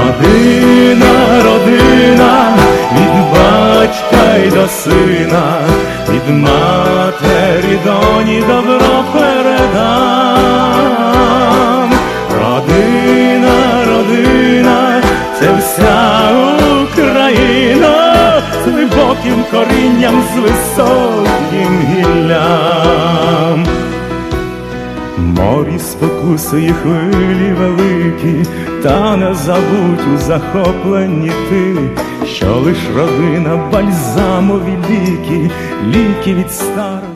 Родина, родина, від батька й до сина, від матері доні добро передам. Родина, родина, це вся Україна з глибоким корінням, з високим Морі і хвилі великі, та не забудь у захопленні ти, що лиш родина бальзамові ліки, ліки від старості.